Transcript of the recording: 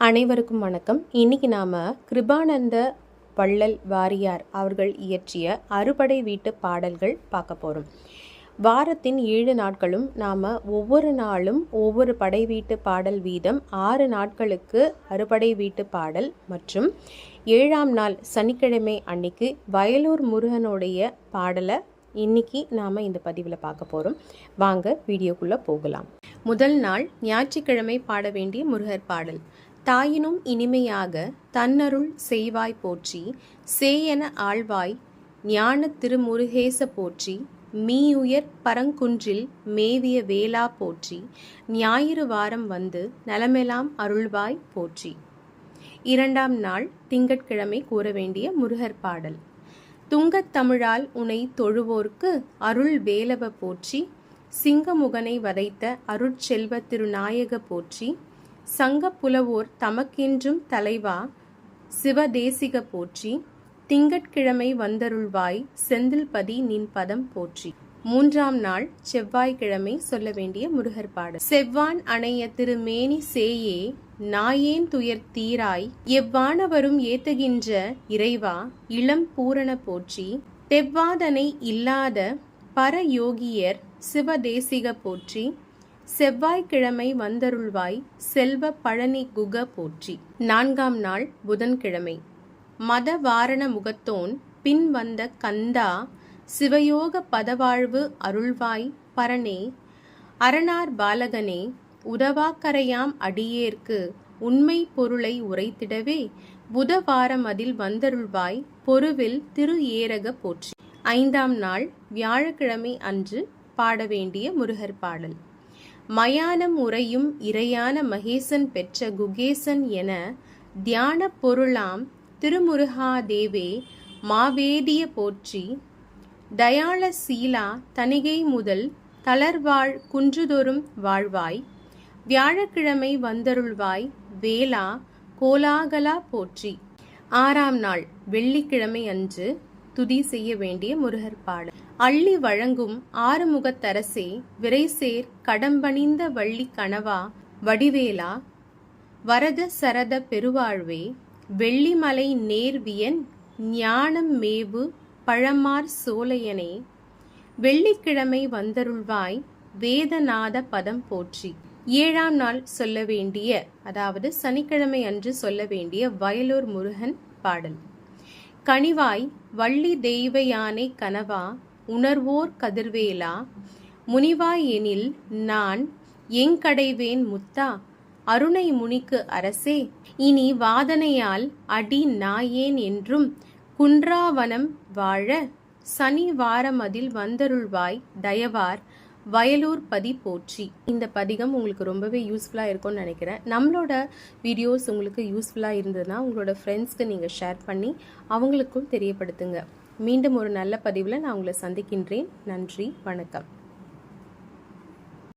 அனைவருக்கும் வணக்கம். இன்னைக்கு நாம கிருபானந்த வள்ளல் வாரியார் அவர்கள் இயற்றிய அறுபடை வீட்டு பாடல்கள் பார்க்க போகிறோம் வாரத்தின் ஏழு நாட்களும் நாம் ஒவ்வொரு நாளும் ஒவ்வொரு படை வீட்டு பாடல் வீதம் ஆறு நாட்களுக்கு அறுபடை வீட்டு பாடல் மற்றும் ஏழாம் நாள் சனிக்கிழமை அன்னைக்கு வயலூர் முருகனுடைய பாடலை இன்னைக்கு நாம் இந்த பதிவில் பார்க்க போகிறோம் வாங்க வீடியோக்குள்ளே போகலாம். முதல் நாள் ஞாயிற்றுக்கிழமை பாட வேண்டிய முருகர் பாடல். தாயினும் இனிமையாக தன்னருள் செய்வாய் போற்றி சேயன ஆழ்வாய் ஞான திருமுருகேச போற்றி மீயுயர் பரங்குன்றில் மேவிய வேளா போற்றி ஞாயிறு வாரம் வந்து நலமெல்லாம் அருள்வாய் போற்றி. இரண்டாம் நாள் திங்கட்கிழமை கூற வேண்டிய முருகர் பாடல். துங்கத் தமிழால் உனை தொழுவோர்க்கு அருள் வேலவ போற்றி சிங்கமுகனை வதைத்த அருட்செல்வ திருநாயக போற்றி சங்க புலவோர் தமக்கென்றும் தலைவா சிவதேசிக போற்றி திங்கட்கிழமை வந்தருள்வாய் செந்தில்பதி நின் பதம் போற்றி. மூன்றாம் நாள் செவ்வாய்க்கிழமை சொல்ல வேண்டிய முருகர் பாடல். செவ்வான் அணைய திருமேனி சேயே நாயேன் துயர் தீராய் எவ்வானவரும் ஏத்துகின்ற இறைவா இளம் பூரண போற்றி தெவ்வாதனை இல்லாத பரயோகியர் சிவதேசிக போற்றி செவ்வாய்க்கிழமை வந்தருள்வாய் செல்வ பழனி குக போற்றி. நான்காம் நாள் புதன்கிழமை. மத வாரண முகத்தோன் பின் வந்த கந்தா சிவயோக பதவாழ்வு அருள்வாய் பரணே அரணார் பாலகனே உதவாக்கரையாம் அடியேற்கு உண்மை பொருளை உரைத்திடவே புதவாரம் அதில் வந்தருள்வாய் பொருவில் திரு ஏரக போற்றி. ஐந்தாம் நாள் வியாழக்கிழமை அன்று பாட வேண்டிய முருகர் பாடல். மயானம் உரையும் இறையான மகேசன் பெற்ற குகேசன் என தியான பொருளாம் திருமுருகாதேவே மாவேதிய போற்றி. தயாள சீலா தணிகை முதல் தளர்வாழ் குன்றுதொறும் வாழ்வாய். வியாழக்கிழமை வந்தருள்வாய் வேளா கோலாகலா போற்றி. ஆறாம் நாள் வெள்ளிக்கிழமை அன்று துதி செய்ய வேண்டிய முருகர் பாடல். அள்ளி வழங்கும் ஆறுமுகத்தரசே விரைசேர் கடம்பணிந்த வள்ளி கணவா வடிவேலா வரத சரத பெருவாழ்வே வெள்ளிமலை நேர்வியன் ஞானம் மேவு பழமார் சோலையனே வெள்ளிக்கிழமை வந்தருள்வாய் வேதநாத பதம் போற்றி. ஏழாம் நாள் சொல்ல வேண்டிய அதாவது சனிக்கிழமை அன்று சொல்ல வேண்டிய வயலூர் முருகன் பாடல். கனிவாய் வள்ளி தெய்வ யானை கனவா உணர்வோர் கதிர்வேலா முனிவாய் எனில் நான் எங்கடைவேன் முத்தா? அருணை முனிக்கு அரசே இனி வாதனையால் அடி நாயேன் என்றும் குன்றாவனம் வாழ சனி வாரமதில் வந்தருள்வாய் தயவார் வயலூர் பதி போற்றி. இந்த பதிகம் உங்களுக்கு ரொம்பவே யூஸ்ஃபுல்லாக இருக்கும்னு நினைக்கிறேன். நம்மளோட வீடியோஸ் உங்களுக்கு யூஸ்ஃபுல்லாக இருந்ததுன்னா உங்களோட ஃப்ரெண்ட்ஸ்க்கு நீங்கள் ஷேர் பண்ணி அவங்களுக்கும் தெரியப்படுத்துங்க. மீண்டும் ஒரு நல்ல பதிவில் நான் உங்களை சந்திக்கின்றேன். நன்றி வணக்கம்.